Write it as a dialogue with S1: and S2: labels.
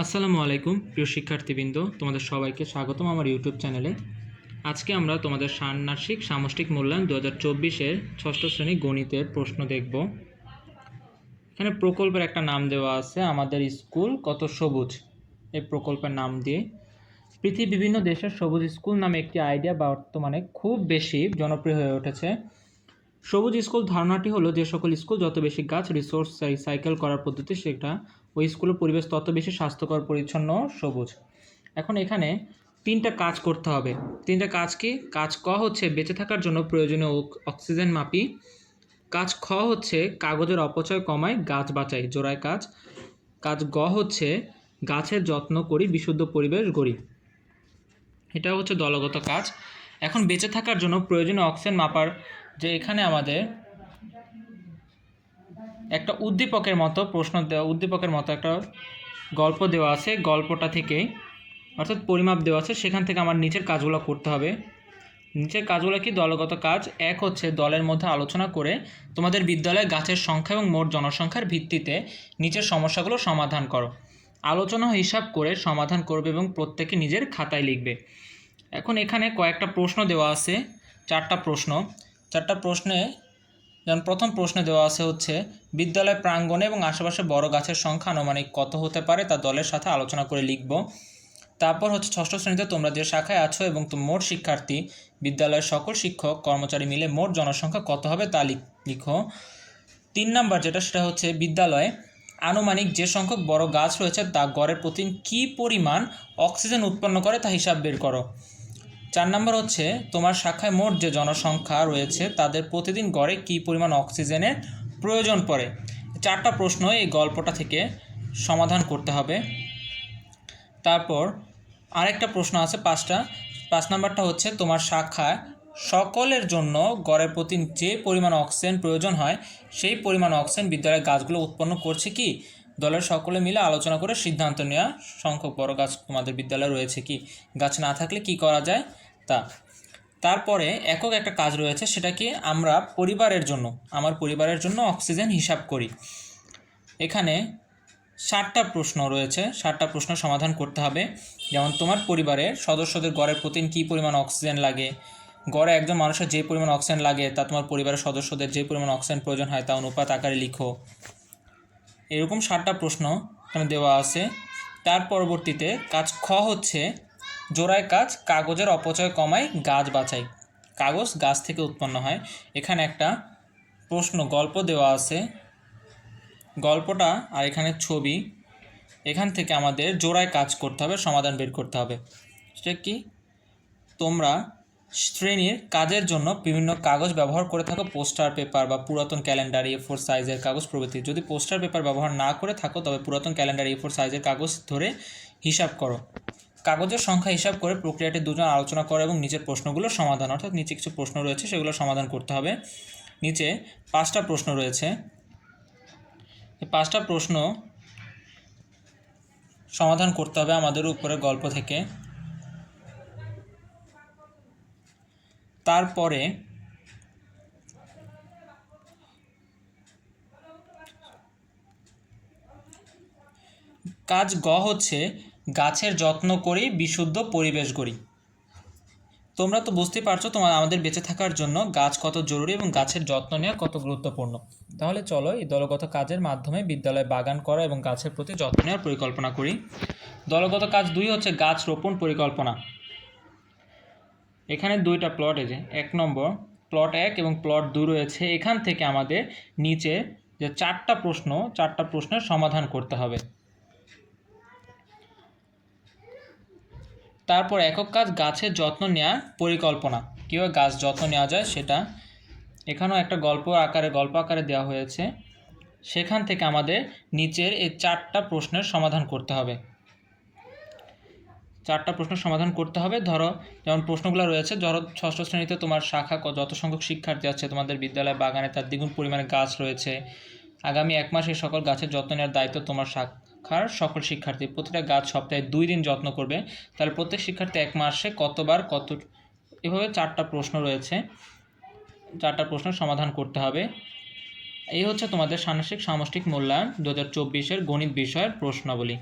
S1: আসসালামু আলাইকুম, প্রিয় শিক্ষার্থীবৃন্দ, তোমাদের সবাইকে স্বাগতম আমার ইউটিউব চ্যানেলে। আজকে আমরা তোমাদের ষান্মাসিক সামষ্টিক মূল্যায়ন দু হাজার চব্বিশের ষষ্ঠ শ্রেণি গণিতের প্রশ্ন দেখব। এখানে প্রকল্পের একটা নাম দেওয়া আছে, আমাদের স্কুল কত সবুজ? এই প্রকল্পের নাম দিয়ে। পৃথিবীর বিভিন্ন দেশের সবুজ স্কুল নামে একটি আইডিয়া বর্তমানে খুব বেশি জনপ্রিয় হয়ে উঠেছে। সবুজ স্কুল ধারণাটি হলো যে সকল স্কুল যত বেশি গাছ রিসোর্স সাইকেল করার পদ্ধতি সেটা ওই স্কুলের পরিবেশ তত বেশি স্বাস্থ্যকর, পরিচ্ছন্ন সবুজ। এখন এখানে তিনটা কাজ করতে হবে। তিনটা কাজ কি? কাজ ক হচ্ছে বেঁচে থাকার জন্য প্রয়োজনীয় অক্সিজেন মাপি। কাজ খ হচ্ছে কাগজের অপচয় কমায়, গাছ বাঁচাই, জোড়ায় কাজ। কাজ গ হচ্ছে গাছের যত্ন করি, বিশুদ্ধ পরিবেশ গড়ি। এটা হচ্ছে দলগত কাজ। এখন বেঁচে থাকার জন্য প্রয়োজনীয় অক্সিজেন মাপার যে এখানে আমাদের একটা উদ্দীপকের মতো প্রশ্ন দেওয়া, উদ্দীপকের মতো একটা গল্প দেওয়া আছে। গল্পটা থেকে অর্থাৎ পরিমাপ দেওয়া আছে। সেখান থেকে আমার নিচের কাজগুলো করতে হবে। নিচের কাজগুলো কি? দলগত কাজ। এক হচ্ছে দলের মধ্যে আলোচনা করে তোমাদের বিদ্যালয়ে গাছের সংখ্যা এবং মোট জনসংখ্যার ভিত্তিতে নিচের সমস্যাগুলো সমাধান করো। আলোচনা হিসাব করে সমাধান করবে এবং প্রত্যেকে নিজের খাতায় লিখবে। এখন এখানে কয়েকটা প্রশ্ন দেওয়া আছে। চারটা প্রশ্ন। চারটা প্রশ্নে, যেমন প্রথম প্রশ্নে দেওয়া আছে হচ্ছে, বিদ্যালয় প্রাঙ্গণে এবং আশেপাশে বড় গাছের সংখ্যা আনুমানিক কত হতে পারে তা দলের সাথে আলোচনা করে লিখব। তারপর হচ্ছে ষষ্ঠ শ্রেণীতে তোমরা যে শাখায় আছো এবং মোট শিক্ষার্থী, বিদ্যালয়ের সকল শিক্ষক, কর্মচারী মিলে মোট জনসংখ্যা কত হবে তা লিখ- লিখো। তিন নাম্বার যেটা, সেটা হচ্ছে বিদ্যালয়ে আনুমানিক যে সংখ্যক বড় গাছ রয়েছে তা গড়ের প্রতিদিন কী পরিমাণ অক্সিজেন উৎপন্ন করে তা হিসাব বের করো। চার নম্বর হচ্ছে, তোমার শাখায় মোট যে জনসংখ্যা রয়েছে, তাদের প্রতিদিন গড়ে কী পরিমাণ অক্সিজেনের প্রয়োজন পড়ে? চারটা প্রশ্ন এই গল্পটা থেকে সমাধান করতে হবে। তারপর আরেকটা প্রশ্ন আছে পাঁচটা। পাঁচ নাম্বারটা হচ্ছে, তোমার শাখায় সকলের জন্য গড়ের প্রতি যে পরিমাণ অক্সিজেন প্রয়োজন হয়, সেই পরিমাণ অক্সিজেন বিদ্যালয়ের গাছগুলো উৎপন্ন করছে কি? দলের সকলে মিলে আলোচনা করে সিদ্ধান্ত নেওয়া সংখ্যক বড় গাছ তোমাদের বিদ্যালয়ে রয়েছে কি? গাছ না থাকলে কি করা যায়? তা, তারপরে একক একটা কাজ রয়েছে সেটা কি আমরা পরিবারের জন্য, আমার পরিবারের জন্য অক্সিজেন হিসাব করি। এখানে ষাটটা প্রশ্ন রয়েছে, ষাটটা প্রশ্ন সমাধান করতে হবে। যেমন, তোমার পরিবারের সদস্যদের গড়ের প্রতিদিন কী পরিমাণ অক্সিজেন লাগে? গড়ে একজন মানুষের যে পরিমাণ অক্সিজেন লাগে, তা তোমার পরিবারের সদস্যদের যে পরিমাণ অক্সিজেন প্রয়োজন হয়, তা অনুপাত আকারে লিখো। এরকম ষাটটা প্রশ্ন দেওয়া আছে। তার পরবর্তীতে কাজ খ হচ্ছে জোড়ায় কাজ, কাগজের অপচয় কমায়, গাছ বাঁচাই কাগজ গাছ থেকে উৎপন্ন হয়। এখানে একটা প্রশ্ন, গল্প দেওয়া আছে। গল্পটা আর এখানে ছবি। এখান থেকে আমাদের জোড়ায় কাজ করতে হবে, সমাধান বের করতে হবে। সেটা কি? তোমরা শ্রেণির কাজের জন্য বিভিন্ন কাগজ ব্যবহার করে থাকো, পোস্টার পেপার বা পুরাতন ক্যালেন্ডার এ ফোর সাইজের কাগজ প্রভৃতি। যদি পোস্টার পেপার ব্যবহার না করে থাকো, তবে পুরাতন ক্যালেন্ডার এ ফোর সাইজের কাগজ ধরে হিসাব করো। কাগজের সংখ্যা হিসাব করে প্রক্রিয়াটি দুজন আলোচনা করো এবং নিচের প্রশ্নগুলো সমাধান, অর্থাৎ নিচে কিছু প্রশ্ন রয়েছে, সেগুলো সমাধান করতে হবে। নিচে পাঁচটা প্রশ্ন রয়েছে। পাঁচটা প্রশ্ন সমাধান করতে হবে আমাদের উপরে গল্প থেকে। তারপরে কাজ গ হচ্ছে গাছের যত্ন করি, বিশুদ্ধ পরিবেশ গড়ি। তোমরা তো বুঝতে পারছ তোমার, আমাদের বেঁচে থাকার জন্য গাছ কত জরুরি এবং গাছের যত্ন নেওয়া কত গুরুত্বপূর্ণ। তাহলে চলো এই দলগত কাজের মাধ্যমে বিদ্যালয়ে বাগান করা এবং গাছের প্রতি যত্ন নেওয়ার পরিকল্পনা করি। দলগত কাজ দুই হচ্ছে গাছ রোপণ পরিকল্পনা। এখানে দুইটা প্লট আছে এক নম্বর প্লট এক এবং প্লট দুই রয়েছে। এখান থেকে আমাদের নিচে যে চারটা প্রশ্ন, চারটা প্রশ্নের সমাধান করতে হবে। তারপর একক কাজ গাছের যত্ন নেওয়ার পরিকল্পনা। কীভাবে গাছ যত্ন নেওয়া যায় সেটা এখানেও একটা গল্প আকারে গল্প আকারে দেওয়া হয়েছে। সেখান থেকে আমাদের নিচের এই চারটা প্রশ্নের সমাধান করতে হবে। চারটা প্রশ্ন সমাধান করতে হবে। ধরো, যেমন প্রশ্নগুলো রয়েছে, ধরো ষষ্ঠ শ্রেণীতে তোমার শাখা যত সংখ্যক শিক্ষার্থী আছে, তোমাদের বিদ্যালয় বাগানে তার দ্বিগুণ পরিমাণে গাছ রয়েছে। আগামী এক মাস সকল গাছের যত্ন নেওয়ার দায়িত্ব তোমার শাখার সকল শিক্ষার্থী প্রতিটা গাছ সপ্তাহে দুই দিন যত্ন করবে। তাহলে প্রত্যেক শিক্ষার্থী এক মাসে কতবার কত, এভাবে চারটা প্রশ্ন রয়েছে। চারটা প্রশ্ন সমাধান করতে হবে। এই হচ্ছে তোমাদের ষান্মাসিক সামষ্টিক মূল্যায়ন দু হাজার চব্বিশের গণিত বিষয়ের প্রশ্নাবলী।